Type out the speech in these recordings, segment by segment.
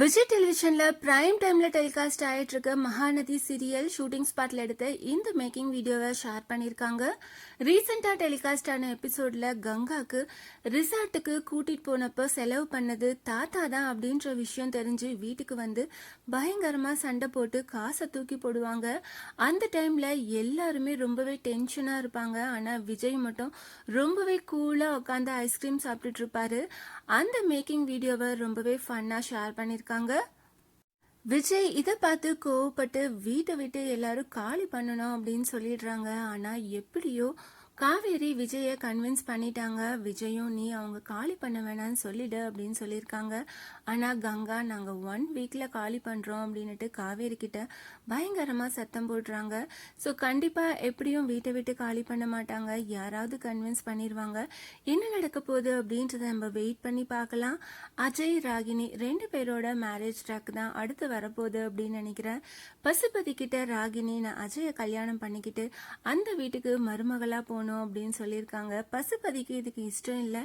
விஜய் டெலிவிஷன்ல பிரைம் டைம்ல டெலிகாஸ்ட் ஆயிட்டு இருக்க மகாநதி சீரியல் ஷூட்டிங் ஸ்பாட்ல எடுத்த இந்த மேக்கிங் வீடியோவை ஷேர் பண்ணியிருக்காங்க. ரீசெண்டா டெலிகாஸ்ட் ஆன எபிசோட்ல கங்காக்கு ரிசார்ட்டுக்கு கூட்டிட்டு போனப்ப செலவு பண்ணது தாத்தா தான் அப்படின்ற விஷயம் தெரிஞ்சு வீட்டுக்கு வந்து பயங்கரமா சண்டை போட்டு காசை தூக்கி போடுவாங்க. அந்த டைம்ல எல்லாருமே ரொம்பவே டென்ஷனா இருப்பாங்க. ஆனா விஜய் மட்டும் ரொம்பவே கூலா உட்காந்து ஐஸ்கிரீம் சாப்பிட்டுட்டு இருப்பாரு. அந்த மேக்கிங் வீடியோவை ரொம்பவே ஃபன்னா ஷேர் பண்ணிருக்காங்க விஜய் இதை பார்த்து கோவப்பட்டு வீட்டை விட்டு எல்லாரும் காலி பண்ணணும் அப்படின்னு சொல்லிடுறாங்க. ஆனா எப்படியோ காவேரி விஜயை கன்வின்ஸ் பண்ணிட்டாங்க. விஜயும் நீ அவங்க காலி பண்ண வேணாம்னு சொல்லிடு அப்படின்னு சொல்லியிருக்காங்க. ஆனால் கங்கா நாங்கள் ஒன் வீக்கில் காலி பண்ணுறோம் அப்படின்னுட்டு காவேரி கிட்ட பயங்கரமாக சத்தம் போடுறாங்க. ஸோ கண்டிப்பாக எப்படியும் வீட்டை விட்டு காலி பண்ண மாட்டாங்க. யாராவது கன்வின்ஸ் பண்ணிடுவாங்க என்ன நடக்க போகுது அப்படின்றத நம்ம வெயிட் பண்ணி பார்க்கலாம். அஜய் ராகினி ரெண்டு பேரோட மேரேஜ் ட்ராக் தான் அடுத்து வரப்போகுது அப்படின்னு நினைக்கிறேன். பசுபதி கிட்ட ராகினி நான் அஜயை கல்யாணம் பண்ணிக்கிட்டு அந்த வீட்டுக்கு மருமகளாக போன போகணும் அப்படின்னு சொல்லியிருக்காங்க. பசுபதிக்கு இதுக்கு இஷ்டம் இல்லை.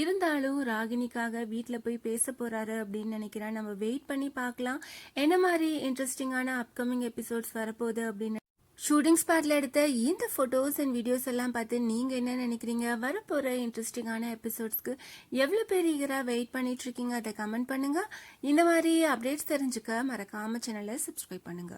இருந்தாலும் ராகினிக்காக வீட்டில் போய் பேச போகிறாரு அப்படின்னு நினைக்கிறேன். நம்ம வெயிட் பண்ணி பார்க்கலாம். என்ன மாதிரி இன்ட்ரெஸ்டிங்கான அப்கமிங் எபிசோட்ஸ் வரப்போகுது அப்படின்னு. ஷூட்டிங் ஸ்பாட்ல எடுத்த இந்த ஃபோட்டோஸ் அண்ட் வீடியோஸ் எல்லாம் பார்த்து நீங்க என்ன நினைக்கிறீங்க? வரப்போற இன்ட்ரெஸ்டிங்கான எபிசோட்ஸ்க்கு எவ்வளோ பேர் ஈகரா வெயிட் பண்ணிட்டு இருக்கீங்க? அதை கமெண்ட் பண்ணுங்க. இந்த மாதிரி அப்டேட்ஸ் தெரிஞ்சுக்க மறக்காம சேனலை சப்ஸ்கிரைப் பண்ணுங்க.